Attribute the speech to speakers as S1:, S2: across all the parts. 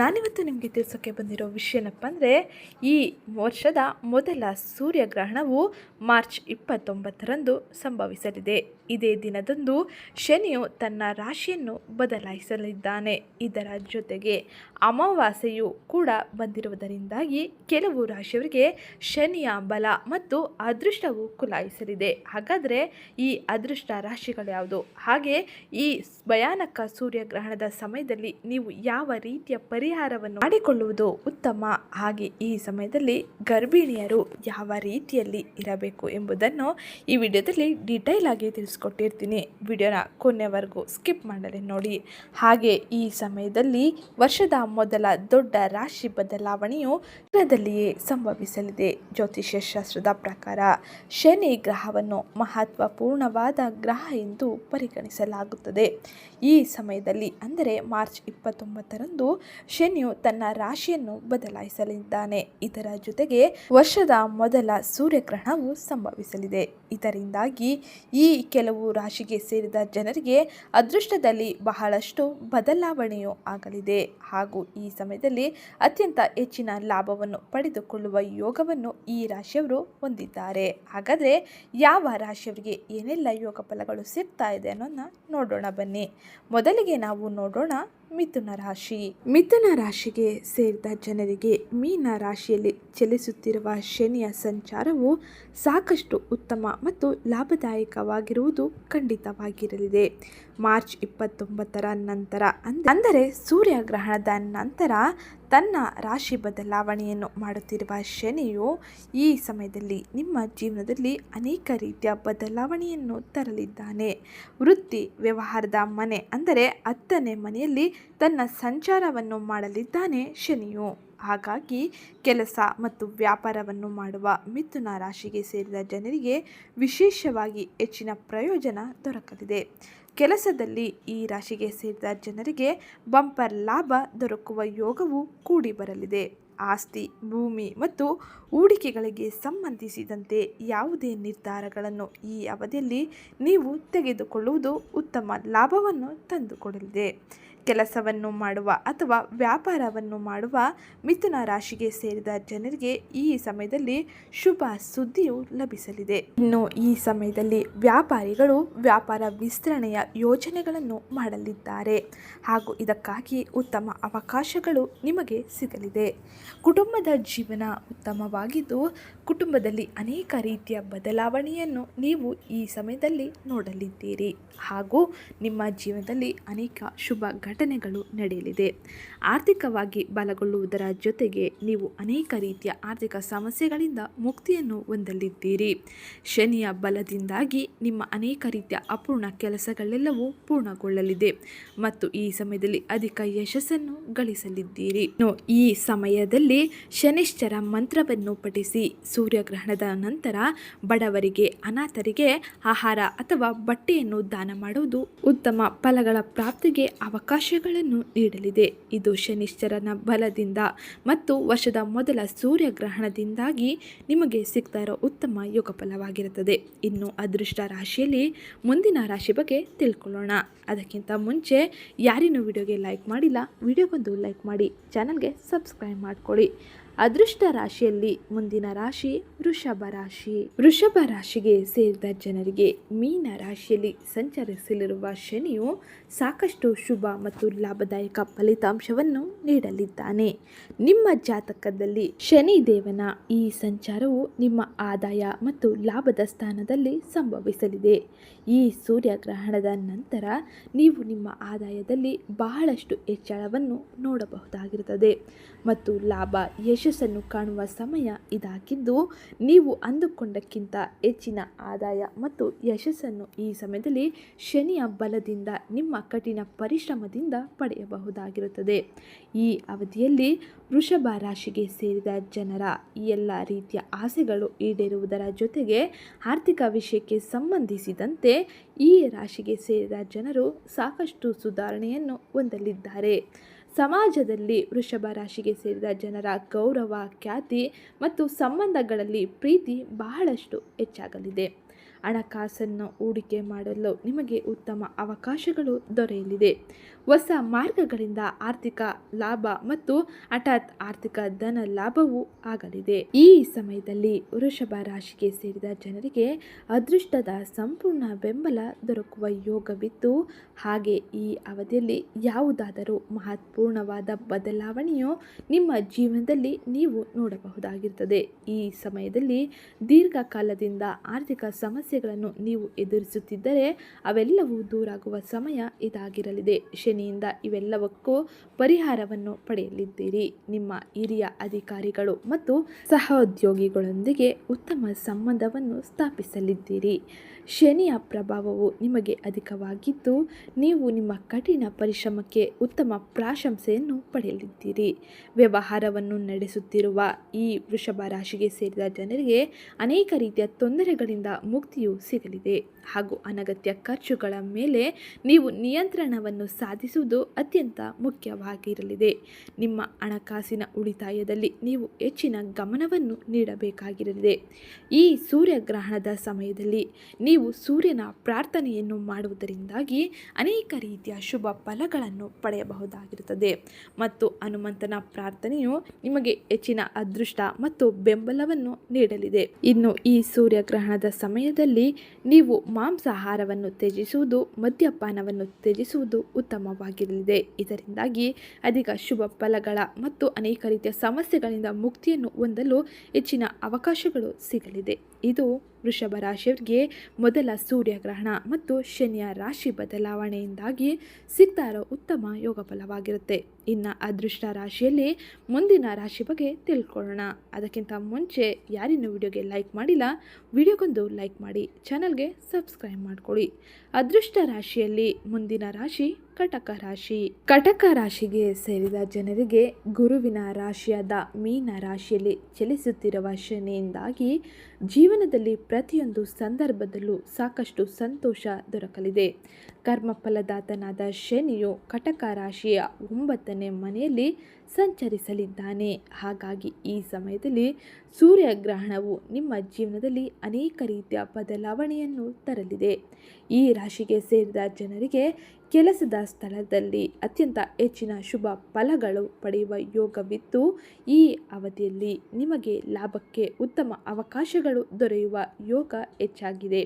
S1: ನಾನಿವತ್ತು ನಿಮಗೆ ತಿಳಿಸೋಕ್ಕೆ ಬಂದಿರೋ ವಿಷಯ ಏನಪ್ಪ ಅಂದರೆ, ಈ ವರ್ಷದ ಮೊದಲ ಸೂರ್ಯಗ್ರಹಣವು ಮಾರ್ಚ್ ಇಪ್ಪತ್ತೊಂಬತ್ತರಂದು ಸಂಭವಿಸಲಿದೆ. ಇದೇ ದಿನದಂದು ಶನಿಯು ತನ್ನ ರಾಶಿಯನ್ನು ಬದಲಾಯಿಸಲಿದ್ದಾನೆ. ಇದರ ಜೊತೆಗೆ ಅಮಾವಾಸ್ಯೆಯು ಕೂಡ ಬಂದಿರುವುದರಿಂದಾಗಿ ಕೆಲವು ರಾಶಿಯವರಿಗೆ ಶನಿಯ ಬಲ ಮತ್ತು ಅದೃಷ್ಟವು ಕುಲಾಯಿಸಲಿದೆ. ಹಾಗಾದರೆ ಈ ಅದೃಷ್ಟ ರಾಶಿಗಳು ಯಾವುದು? ಹಾಗೆ ಈ ಭಯಾನಕ ಸೂರ್ಯಗ್ರಹಣದ ಸಮಯದಲ್ಲಿ ನೀವು ಯಾವ ರೀತಿಯ ಪರಿಹಾರವನ್ನು ಮಾಡಿಕೊಳ್ಳುವುದು ಉತ್ತಮ. ಹಾಗೆ ಈ ಸಮಯದಲ್ಲಿ ಗರ್ಭಿಣಿಯರು ಯಾವ ರೀತಿಯಲ್ಲಿ ಇರಬೇಕು ಎಂಬುದನ್ನು ಈ ವಿಡಿಯೋದಲ್ಲಿ ಡೀಟೈಲ್ ಆಗಿ ತಿಳಿಸ್ಕೊಟ್ಟಿರ್ತೀನಿ. ವಿಡಿಯೋನ ಕೊನೆವರೆಗೂ ಸ್ಕಿಪ್ ಮಾಡಲಿ ನೋಡಿ. ಹಾಗೆ ಈ ಸಮಯದಲ್ಲಿ ವರ್ಷದ ಮೊದಲ ದೊಡ್ಡ ರಾಶಿ ಬದಲಾವಣೆಯು ಶೀಘ್ರದಲ್ಲಿಯೇ ಸಂಭವಿಸಲಿದೆ. ಜ್ಯೋತಿಷ್ಯ ಶಾಸ್ತ್ರದ ಪ್ರಕಾರ ಶನಿ ಗ್ರಹವನ್ನು ಮಹತ್ವಪೂರ್ಣವಾದ ಗ್ರಹ ಎಂದು ಪರಿಗಣಿಸಲಾಗುತ್ತದೆ. ಈ ಸಮಯದಲ್ಲಿ, ಅಂದರೆ ಮಾರ್ಚ್ ಇಪ್ಪತ್ತೊಂಬತ್ತರಂದು, ಶನಿಯು ತನ್ನ ರಾಶಿಯನ್ನು ಬದಲಾಯಿಸಲಿದ್ದಾನೆ. ಇದರ ಜೊತೆಗೆ ವರ್ಷದ ಮೊದಲ ಸೂರ್ಯಗ್ರಹಣವು ಸಂಭವಿಸಲಿದೆ. ಇದರಿಂದಾಗಿ ಈ ಕೆಲವು ರಾಶಿಗೆ ಸೇರಿದ ಜನರಿಗೆ ಅದೃಷ್ಟದಲ್ಲಿ ಬಹಳಷ್ಟು ಬದಲಾವಣೆಯೂ ಆಗಲಿದೆ. ಹಾಗೂ ಈ ಸಮಯದಲ್ಲಿ ಅತ್ಯಂತ ಹೆಚ್ಚಿನ ಲಾಭವನ್ನು ಪಡೆದುಕೊಳ್ಳುವ ಯೋಗವನ್ನು ಈ ರಾಶಿಯವರು ಹೊಂದಿದ್ದಾರೆ. ಹಾಗಾದರೆ ಯಾವ ರಾಶಿಯವರಿಗೆ ಏನೆಲ್ಲ ಯೋಗ ಫಲಗಳು ಸಿಗ್ತಾ ಇದೆ ಅನ್ನೋದನ್ನ ನೋಡೋಣ ಬನ್ನಿ. ಮೊದಲಿಗೆ ನಾವು ನೋಡೋಣ ಮಿಥುನ ರಾಶಿ. ಮಿಥುನ ರಾಶಿಗೆ ಸೇರಿದ ಜನರಿಗೆ ಮೀನ ರಾಶಿಯಲ್ಲಿ ಚಲಿಸುತ್ತಿರುವ ಶನಿಯ ಸಂಚಾರವು ಸಾಕಷ್ಟು ಉತ್ತಮ ಮತ್ತು ಲಾಭದಾಯಕವಾಗಿರುವುದು ಖಂಡಿತವಾಗಿರಲಿದೆ. ಮಾರ್ಚ್ ಇಪ್ಪತ್ತೊಂಬತ್ತರ ನಂತರ ಅಂದರೆ ಸೂರ್ಯಗ್ರಹಣದ ನಂತರ ತನ್ನ ರಾಶಿ ಬದಲಾವಣೆಯನ್ನು ಮಾಡುತ್ತಿರುವ ಶನಿಯು ಈ ಸಮಯದಲ್ಲಿ ನಿಮ್ಮ ಜೀವನದಲ್ಲಿ ಅನೇಕ ರೀತಿಯ ಬದಲಾವಣೆಯನ್ನು ತರಲಿದ್ದಾನೆ. ವೃತ್ತಿ, ವ್ಯವಹಾರದ ಮನೆ ಅಂದರೆ ಹತ್ತನೇ ಮನೆಯಲ್ಲಿ ತನ್ನ ಸಂಚಾರವನ್ನು ಮಾಡಲಿದ್ದಾನೆ ಶನಿಯು. ಹಾಗಾಗಿ ಕೆಲಸ ಮತ್ತು ವ್ಯಾಪಾರವನ್ನು ಮಾಡುವ ಮಿಥುನ ರಾಶಿಗೆ ಸೇರಿದ ಜನರಿಗೆ ವಿಶೇಷವಾಗಿ ಹೆಚ್ಚಿನ ಪ್ರಯೋಜನ ದೊರಕಲಿದೆ. ಕೆಲಸದಲ್ಲಿ ಈ ರಾಶಿಗೆ ಸೇರಿದ ಜನರಿಗೆ ಬಂಪರ್ ಲಾಭ ದೊರಕುವ ಯೋಗವು ಕೂಡಿ ಬರಲಿದೆ. ಆಸ್ತಿ, ಭೂಮಿ ಮತ್ತು ಹೂಡಿಕೆಗಳಿಗೆ ಸಂಬಂಧಿಸಿದಂತೆ ಯಾವುದೇ ನಿರ್ಧಾರಗಳನ್ನು ಈ ಅವಧಿಯಲ್ಲಿ ನೀವು ತೆಗೆದುಕೊಳ್ಳುವುದು ಉತ್ತಮ ಲಾಭವನ್ನು ತಂದುಕೊಡಲಿದೆ. ಕೆಲಸವನ್ನು ಮಾಡುವ ಅಥವಾ ವ್ಯಾಪಾರವನ್ನು ಮಾಡುವ ಮಿಥುನ ರಾಶಿಗೆ ಸೇರಿದ ಜನರಿಗೆ ಈ ಸಮಯದಲ್ಲಿ ಶುಭ ಸುದ್ದಿಯು ಲಭಿಸಲಿದೆ. ಇನ್ನು ಈ ಸಮಯದಲ್ಲಿ ವ್ಯಾಪಾರಿಗಳು ವ್ಯಾಪಾರ ವಿಸ್ತರಣೆಯ ಯೋಜನೆಗಳನ್ನು ಮಾಡಲಿದ್ದಾರೆ. ಹಾಗೂ ಇದಕ್ಕಾಗಿ ಉತ್ತಮ ಅವಕಾಶಗಳು ನಿಮಗೆ ಸಿಗಲಿದೆ. ಕುಟುಂಬದ ಜೀವನ ಉತ್ತಮವಾಗಿದ್ದು, ಕುಟುಂಬದಲ್ಲಿ ಅನೇಕ ರೀತಿಯ ಬದಲಾವಣೆಯನ್ನು ನೀವು ಈ ಸಮಯದಲ್ಲಿ ನೋಡಲಿದ್ದೀರಿ. ಹಾಗೂ ನಿಮ್ಮ ಜೀವನದಲ್ಲಿ ಅನೇಕ ಶುಭ ಘಟನೆಗಳು ನಡೆಯಲಿದೆ. ಆರ್ಥಿಕವಾಗಿ ಬಲಗೊಳ್ಳುವುದರ ಜೊತೆಗೆ ನೀವು ಅನೇಕ ರೀತಿಯ ಆರ್ಥಿಕ ಸಮಸ್ಯೆಗಳಿಂದ ಮುಕ್ತಿಯನ್ನು ಹೊಂದಲಿದ್ದೀರಿ. ಶನಿಯ ಬಲದಿಂದಾಗಿ ನಿಮ್ಮ ಅನೇಕ ರೀತಿಯ ಅಪೂರ್ಣ ಕೆಲಸಗಳೆಲ್ಲವೂ ಪೂರ್ಣಗೊಳ್ಳಲಿದೆ ಮತ್ತು ಈ ಸಮಯದಲ್ಲಿ ಅಧಿಕ ಯಶಸ್ಸನ್ನು ಗಳಿಸಲಿದ್ದೀರಿ. ಈ ಸಮಯದಲ್ಲಿ ಶನಿಶ್ಚರ ಮಂತ್ರವನ್ನು ಪಠಿಸಿ ಸೂರ್ಯಗ್ರಹಣದ ನಂತರ ಬಡವರಿಗೆ, ಅನಾಥರಿಗೆ ಆಹಾರ ಅಥವಾ ಬಟ್ಟೆಯನ್ನು ದಾನ ಮಾಡುವುದು ಉತ್ತಮ ಫಲಗಳ ಪ್ರಾಪ್ತಿಗೆ ಅವಕಾಶಗಳನ್ನು ನೀಡಲಿದೆ. ಇದು ಶನಿಶ್ಚರನ ಬಲದಿಂದ ಮತ್ತು ವರ್ಷದ ಮೊದಲ ಸೂರ್ಯಗ್ರಹಣದಿಂದಾಗಿ ನಿಮಗೆ ಸಿಗ್ತಾ ಇರೋ ಉತ್ತಮ ಯೋಗ ಫಲವಾಗಿರುತ್ತದೆ ಇನ್ನು ಅದೃಷ್ಟ ರಾಶಿಯಲ್ಲಿ ಮುಂದಿನ ರಾಶಿ ಬಗ್ಗೆ ತಿಳ್ಕೊಳ್ಳೋಣ. ಅದಕ್ಕಿಂತ ಮುಂಚೆ ಯಾರಿನೂ ವಿಡಿಯೋಗೆ ಲೈಕ್ ಮಾಡಿಲ್ಲ, ವಿಡಿಯೋಗೊಂದು ಲೈಕ್ ಮಾಡಿ, ಚಾನಲ್ಗೆ ಸಬ್ಸ್ಕ್ರೈಬ್ ಮಾಡ್ಕೊಳ್ಳಿ. ಅದೃಷ್ಟ ರಾಶಿಯಲ್ಲಿ ಮುಂದಿನ ರಾಶಿ ವೃಷಭ ರಾಶಿ. ವೃಷಭ ರಾಶಿಗೆ ಸೇರಿದ ಜನರಿಗೆ ಮೀನ ರಾಶಿಯಲ್ಲಿ ಸಂಚರಿಸಲಿರುವ ಶನಿಯು ಸಾಕಷ್ಟು ಶುಭ ಮತ್ತು ಲಾಭದಾಯಕ ಫಲಿತಾಂಶವನ್ನು ನೀಡಲಿದ್ದಾನೆ. ನಿಮ್ಮ ಜಾತಕದಲ್ಲಿ ಶನಿ ದೇವನ ಈ ಸಂಚಾರವು ನಿಮ್ಮ ಆದಾಯ ಮತ್ತು ಲಾಭದ ಸ್ಥಾನದಲ್ಲಿ ಸಂಭವಿಸಲಿದೆ. ಈ ಸೂರ್ಯಗ್ರಹಣದ ನಂತರ ನೀವು ನಿಮ್ಮ ಆದಾಯದಲ್ಲಿ ಬಹಳಷ್ಟು ಹೆಚ್ಚಳವನ್ನು ನೋಡಬಹುದಾಗಿರುತ್ತದೆ ಮತ್ತು ಲಾಭ ಯಶಸ್ಸನ್ನು ಕಾಣುವ ಸಮಯ ಇದಾಗಿದ್ದು, ನೀವು ಅಂದುಕೊಂಡಕ್ಕಿಂತ ಹೆಚ್ಚಿನ ಆದಾಯ ಮತ್ತು ಯಶಸ್ಸನ್ನು ಈ ಸಮಯದಲ್ಲಿ ಶನಿಯ ಬಲದಿಂದ, ನಿಮ್ಮ ಕಠಿಣ ಪರಿಶ್ರಮದಿಂದ ಪಡೆಯಬಹುದಾಗಿರುತ್ತದೆ. ಈ ಅವಧಿಯಲ್ಲಿ ವೃಷಭ ರಾಶಿಗೆ ಸೇರಿದ ಜನರ ಎಲ್ಲ ರೀತಿಯ ಆಸೆಗಳು ಈಡೇರುವುದರ ಜೊತೆಗೆ ಆರ್ಥಿಕ ವಿಷಯಕ್ಕೆ ಸಂಬಂಧಿಸಿದಂತೆ ಈ ರಾಶಿಗೆ ಸೇರಿದ ಜನರು ಸಾಕಷ್ಟು ಸುಧಾರಣೆಯನ್ನು ಹೊಂದಲಿದ್ದಾರೆ. ಸಮಾಜದಲ್ಲಿ ವೃಷಭ ರಾಶಿಗೆ ಸೇರಿದ ಜನರ ಗೌರವ ಖ್ಯಾತಿ ಮತ್ತು ಸಂಬಂಧಗಳಲ್ಲಿ ಪ್ರೀತಿ ಬಹಳಷ್ಟು ಹೆಚ್ಚಾಗಲಿದೆ. ಹಣಕಾಸನ್ನು ಹೂಡಿಕೆ ಮಾಡಲು ನಿಮಗೆ ಉತ್ತಮ ಅವಕಾಶಗಳು ದೊರೆಯಲಿದೆ. ಹೊಸ ಮಾರ್ಗಗಳಿಂದ ಆರ್ಥಿಕ ಲಾಭ ಮತ್ತು ಹಠಾತ್ ಆರ್ಥಿಕ ಧನ ಲಾಭವೂ ಆಗಲಿದೆ. ಈ ಸಮಯದಲ್ಲಿ ವೃಷಭ ರಾಶಿಗೆ ಸೇರಿದ ಜನರಿಗೆ ಅದೃಷ್ಟದ ಸಂಪೂರ್ಣ ಬೆಂಬಲ ದೊರಕುವ ಯೋಗವಿದ್ದು ಹಾಗೆ ಈ ಅವಧಿಯಲ್ಲಿ ಯಾವುದಾದರೂ ಮಹತ್ವಪೂರ್ಣವಾದ ಬದಲಾವಣೆಯು ನಿಮ್ಮ ಜೀವನದಲ್ಲಿ ನೀವು ನೋಡಬಹುದಾಗಿರುತ್ತದೆ. ಈ ಸಮಯದಲ್ಲಿ ದೀರ್ಘಕಾಲದಿಂದ ಆರ್ಥಿಕ ಸಮಸ್ಯೆಗಳನ್ನು ನೀವು ಎದುರಿಸುತ್ತಿದ್ದರೆ ಅವೆಲ್ಲವೂ ದೂರಾಗುವ ಸಮಯ ಇದಾಗಿರಲಿದೆ. ಶನಿಯಿಂದ ಇವೆಲ್ಲವಕ್ಕೂ ಪರಿಹಾರವನ್ನು ಪಡೆಯಲಿದ್ದೀರಿ. ನಿಮ್ಮ ಹಿರಿಯ ಅಧಿಕಾರಿಗಳು ಮತ್ತು ಸಹೋದ್ಯೋಗಿಗಳೊಂದಿಗೆ ಉತ್ತಮ ಸಂಬಂಧವನ್ನು ಸ್ಥಾಪಿಸಲಿದ್ದೀರಿ. ಶನಿಯ ಪ್ರಭಾವವು ನಿಮಗೆ ಅಧಿಕವಾಗಿದ್ದು, ನೀವು ನಿಮ್ಮ ಕಠಿಣ ಪರಿಶ್ರಮಕ್ಕೆ ಉತ್ತಮ ಪ್ರಾಶಂಸೆಯನ್ನು ಪಡೆಯಲಿದ್ದೀರಿ. ವ್ಯವಹಾರವನ್ನು ನಡೆಸುತ್ತಿರುವ ಈ ವೃಷಭ ರಾಶಿಗೆ ಸೇರಿದ ಜನರಿಗೆ ಅನೇಕ ರೀತಿಯ ತೊಂದರೆಗಳಿಂದ ಮುಕ್ತಿಯು ಸಿಗಲಿದೆ. ಹಾಗೂ ಅನಗತ್ಯ ಖರ್ಚುಗಳ ಮೇಲೆ ನೀವು ನಿಯಂತ್ರಣವನ್ನು ಸಾಧಿಸುವುದು ಅತ್ಯಂತ ಮುಖ್ಯವಾಗಿರಲಿದೆ. ನಿಮ್ಮ ಹಣಕಾಸಿನ ಉಳಿತಾಯದಲ್ಲಿ ನೀವು ಹೆಚ್ಚಿನ ಗಮನವನ್ನು ನೀಡಬೇಕಾಗಿರಲಿದೆ. ಈ ಸೂರ್ಯಗ್ರಹಣದ ಸಮಯದಲ್ಲಿ ನೀವು ಸೂರ್ಯನ ಪ್ರಾರ್ಥನೆಯನ್ನು ಮಾಡುವುದರಿಂದಾಗಿ ಅನೇಕ ರೀತಿಯ ಶುಭ ಫಲಗಳನ್ನು ಪಡೆಯಬಹುದಾಗಿರುತ್ತದೆ. ಮತ್ತು ಹನುಮಂತನ ಪ್ರಾರ್ಥನೆಯು ನಿಮಗೆ ಹೆಚ್ಚಿನ ಅದೃಷ್ಟ ಮತ್ತು ಬೆಂಬಲವನ್ನು ನೀಡಲಿದೆ. ಇನ್ನು ಈ ಸೂರ್ಯಗ್ರಹಣದ ಸಮಯದಲ್ಲಿ ನೀವು ಮಾಂಸಾಹಾರವನ್ನು ತ್ಯಜಿಸುವುದು, ಮದ್ಯಪಾನವನ್ನು ತ್ಯಜಿಸುವುದು ಉತ್ತಮವಾಗಿರಲಿದೆ. ಇದರಿಂದಾಗಿ ಅಧಿಕ ಶುಭ ಫಲಗಳ ಮತ್ತು ಅನೇಕ ರೀತಿಯ ಸಮಸ್ಯೆಗಳಿಂದ ಮುಕ್ತಿಯನ್ನು ಹೊಂದಲು ಹೆಚ್ಚಿನ ಅವಕಾಶಗಳು ಸಿಗಲಿದೆ. ಇದು ವೃಷಭ ರಾಶಿಯವರಿಗೆ ಮೊದಲ ಸೂರ್ಯಗ್ರಹಣ ಮತ್ತು ಶನಿಯ ರಾಶಿ ಬದಲಾವಣೆಯಿಂದಾಗಿ ಸಿಗ್ತಾ ಉತ್ತಮ ಯೋಗ ಫಲವಾಗಿರುತ್ತೆ. ಇನ್ನು ಅದೃಷ್ಟ ರಾಶಿಯಲ್ಲಿ ಮುಂದಿನ ರಾಶಿ ಬಗ್ಗೆ ತಿಳ್ಕೊಳ್ಳೋಣ. ಅದಕ್ಕಿಂತ ಮುಂಚೆ ಯಾರಿನ್ನೂ ವಿಡಿಯೋಗೆ ಲೈಕ್ ಮಾಡಿಲ್ಲ, ವಿಡಿಯೋಗೊಂದು ಲೈಕ್ ಮಾಡಿ, ಚಾನಲ್ಗೆ ಸಬ್ಸ್ಕ್ರೈಬ್ ಮಾಡ್ಕೊಳ್ಳಿ. ಅದೃಷ್ಟ ರಾಶಿಯಲ್ಲಿ ಮುಂದಿನ ರಾಶಿ ಕಟಕ ರಾಶಿ. ಕಟಕ ರಾಶಿಗೆ ಸೇರಿದ ಜನರಿಗೆ ಗುರುವಿನ ರಾಶಿಯಾದ ಮೀನ ರಾಶಿಯಲ್ಲಿ ಚಲಿಸುತ್ತಿರುವ ಶನಿಯಿಂದಾಗಿ ಜೀವನದಲ್ಲಿ ಪ್ರತಿಯೊಂದು ಸಂದರ್ಭದಲ್ಲೂ ಸಾಕಷ್ಟು ಸಂತೋಷ ದೊರಕಲಿದೆ. ಕರ್ಮಫಲದಾತನಾದ ಶನಿಯು ಕಟಕ ರಾಶಿಯ ಒಂಬತ್ತನೇ ಮನೆಯಲ್ಲಿ ಸಂಚರಿಸಲಿದ್ದಾನೆ. ಹಾಗಾಗಿ ಈ ಸಮಯದಲ್ಲಿ ಸೂರ್ಯಗ್ರಹಣವು ನಿಮ್ಮ ಜೀವನದಲ್ಲಿ ಅನೇಕ ರೀತಿಯ ಬದಲಾವಣೆಯನ್ನು ತರಲಿದೆ. ಈ ರಾಶಿಗೆ ಸೇರಿದ ಜನರಿಗೆ ಕೆಲಸದ ಸ್ಥಳದಲ್ಲಿ ಅತ್ಯಂತ ಹೆಚ್ಚಿನ ಶುಭ ಫಲಗಳು ಪಡೆಯುವ ಯೋಗವಿದ್ದು, ಈ ಅವಧಿಯಲ್ಲಿ ನಿಮಗೆ ಲಾಭಕ್ಕೆ ಉತ್ತಮ ಅವಕಾಶಗಳು ದೊರೆಯುವ ಯೋಗ ಹೆಚ್ಚಾಗಿದೆ.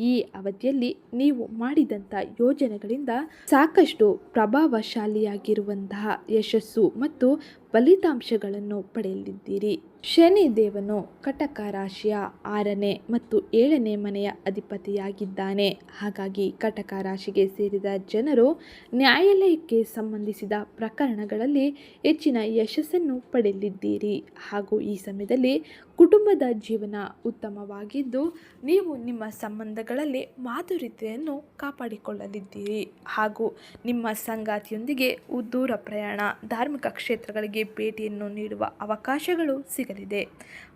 S1: ಈ ಅವಧಿಯಲ್ಲಿ ನೀವು ಮಾಡಿದಂಥ ಯೋಜನೆಗಳಿಂದ ಸಾಕಷ್ಟು ಪ್ರಭಾವಶಾಲಿಯಾಗಿರುವಂತಹ ಯಶಸ್ಸು ಮತ್ತು ಫಲಿತಾಂಶಗಳನ್ನು ಪಡೆಯಲಿದ್ದೀರಿ. ಶನಿ ದೇವನು ಕಟಕ ರಾಶಿಯ ಆರನೇ ಮತ್ತು ಏಳನೇ ಮನೆಯ ಅಧಿಪತಿಯಾಗಿದ್ದಾನೆ. ಹಾಗಾಗಿ ಕಟಕ ರಾಶಿಗೆ ಸೇರಿದ ಜನರು ನ್ಯಾಯಾಲಯಕ್ಕೆ ಸಂಬಂಧಿಸಿದ ಪ್ರಕರಣಗಳಲ್ಲಿ ಹೆಚ್ಚಿನ ಯಶಸ್ಸನ್ನು ಪಡೆಯಲಿದ್ದೀರಿ. ಹಾಗೂ ಈ ಸಮಯದಲ್ಲಿ ಕುಟುಂಬದ ಜೀವನ ಉತ್ತಮವಾಗಿದ್ದು, ನೀವು ನಿಮ್ಮ ಸಂಬಂಧಗಳಲ್ಲಿ ಮಾಧುರ್ಯತೆಯನ್ನು ಕಾಪಾಡಿಕೊಳ್ಳಲಿದ್ದೀರಿ. ಹಾಗೂ ನಿಮ್ಮ ಸಂಗಾತಿಯೊಂದಿಗೆ ದೂರ ಪ್ರಯಾಣ, ಧಾರ್ಮಿಕ ಕ್ಷೇತ್ರಗಳಿಗೆ ಭೇಟಿಯನ್ನು ನೀಡುವ ಅವಕಾಶಗಳು ಸಿಗಲಿದೆ.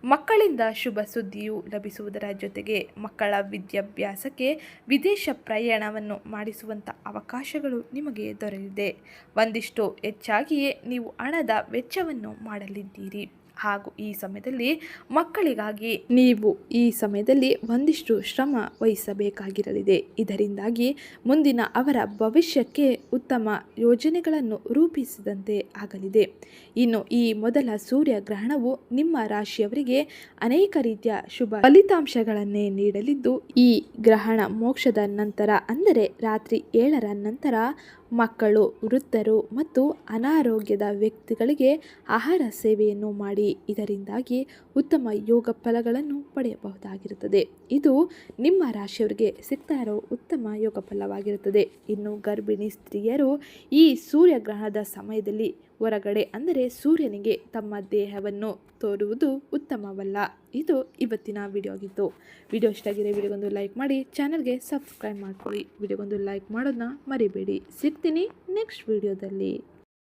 S1: ಮಕ್ಕಳಿಂದ ಶುಭ ಸುದ್ದಿಯು ಲಭಿಸುವುದರ ಜೊತೆಗೆ ಮಕ್ಕಳ ವಿದ್ಯಾಭ್ಯಾಸಕ್ಕೆ ವಿದೇಶ ಪ್ರಯಾಣವನ್ನು ಮಾಡಿಸುವಂಥ ಅವಕಾಶಗಳು ನಿಮಗೆ ದೊರೆಯಲಿದೆ. ಒಂದಿಷ್ಟು ಹೆಚ್ಚಾಗಿಯೇ ನೀವು ಹಣದ ವೆಚ್ಚವನ್ನು ಮಾಡಲಿದ್ದೀರಿ. ಹಾಗೂ ಈ ಸಮಯದಲ್ಲಿ ಮಕ್ಕಳಿಗಾಗಿ ನೀವು ಈ ಸಮಯದಲ್ಲಿ ಒಂದಿಷ್ಟು ಶ್ರಮ ವಹಿಸಬೇಕಾಗಿರಲಿದೆ. ಇದರಿಂದಾಗಿ ಮುಂದಿನ ಅವರ ಭವಿಷ್ಯಕ್ಕೆ ಉತ್ತಮ ಯೋಜನೆಗಳನ್ನು ರೂಪಿಸಿದಂತೆ ಆಗಲಿದೆ. ಇನ್ನು ಈ ಮೊದಲ ಸೂರ್ಯಗ್ರಹಣವು ನಿಮ್ಮ ರಾಶಿಯವರಿಗೆ ಅನೇಕ ರೀತಿಯ ಶುಭ ಫಲಿತಾಂಶಗಳನ್ನೇ ನೀಡಲಿದ್ದು, ಈ ಗ್ರಹಣ ಮೋಕ್ಷದ ನಂತರ, ಅಂದರೆ ರಾತ್ರಿ ಏಳರ ನಂತರ ಮಕ್ಕಳು, ವೃದ್ಧರು ಮತ್ತು ಅನಾರೋಗ್ಯದ ವ್ಯಕ್ತಿಗಳಿಗೆ ಆಹಾರ ಸೇವೆಯನ್ನು ಮಾಡಿ ಇದರಿಂದಾಗಿ ಉತ್ತಮ ಯೋಗ ಫಲಗಳನ್ನು ಪಡೆಯಬಹುದಾಗಿರುತ್ತದೆ. ಇದು ನಿಮ್ಮ ರಾಶಿಯವರಿಗೆ ಸಿಗ್ತಾ ಇರೋ ಉತ್ತಮ ಯೋಗ ಫಲವಾಗಿರುತ್ತದೆ. ಇನ್ನು ಗರ್ಭಿಣಿ ಸ್ತ್ರೀಯರು ಈ ಸೂರ್ಯಗ್ರಹಣದ ಸಮಯದಲ್ಲಿ ಹೊರಗಡೆ ಅಂದರೆ ಸೂರ್ಯನಿಗೆ ತಮ್ಮ ದೇಹವನ್ನು ತೋರುವುದು ಉತ್ತಮವಲ್ಲ. ಇದು ಇವತ್ತಿನ ವಿಡಿಯೋ ಆಗಿತ್ತು ವಿಡಿಯೋ ಇಷ್ಟ ಆಗಿದೆ ವಿಡಿಯೋಗೊಂದು ಲೈಕ್ ಮಾಡಿ, ಚಾನಲ್ಗೆ ಸಬ್ಸ್ಕ್ರೈಬ್ ಮಾಡ್ಕೊಳ್ಳಿ. ವಿಡಿಯೋಗೊಂದು ಲೈಕ್ ಮಾಡೋದನ್ನ ಮರಿಬೇಡಿ. ಸಿಗ್ತೀನಿ ನೆಕ್ಸ್ಟ್ ವಿಡಿಯೋದಲ್ಲಿ.